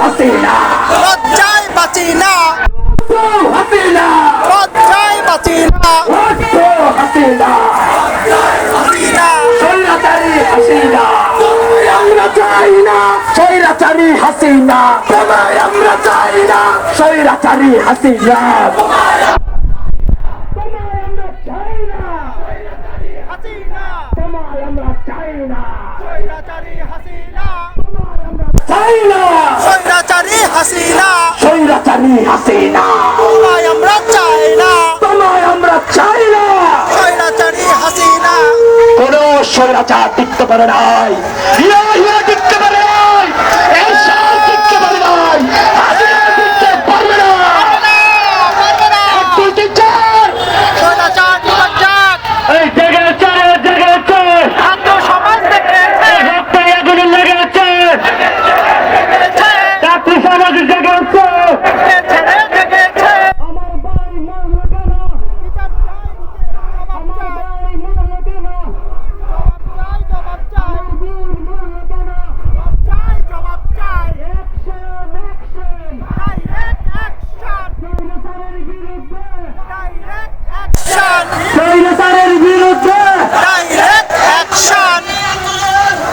হাসিনা লজ্জায় বাঁচি না। হাসিনা লজ্জায় বাঁচি চাই না স্বৈরাচারী হাসিনা। তোমায় আমরা চাই না স্বৈরাচারী হাসিনা। না হাসিনা। স্বৈরাচারী হাসিনা। তোমায় আমরা চাই না তোমায় আমরা চাই না স্বৈরাচারী হাসিনা। কোন স্বৈরাচার টিকতে পারে নাই।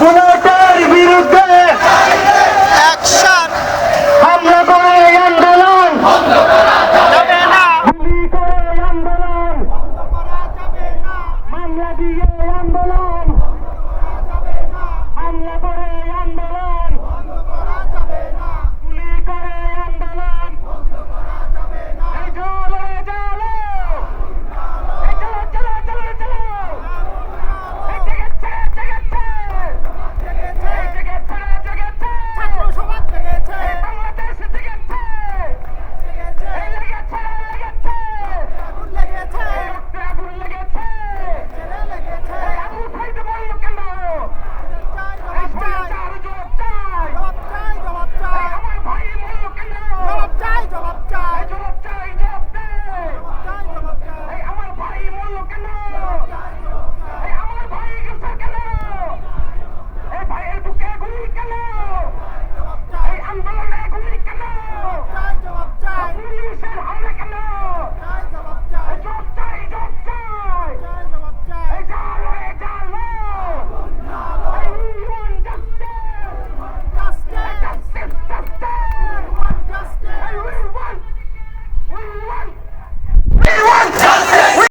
খুনের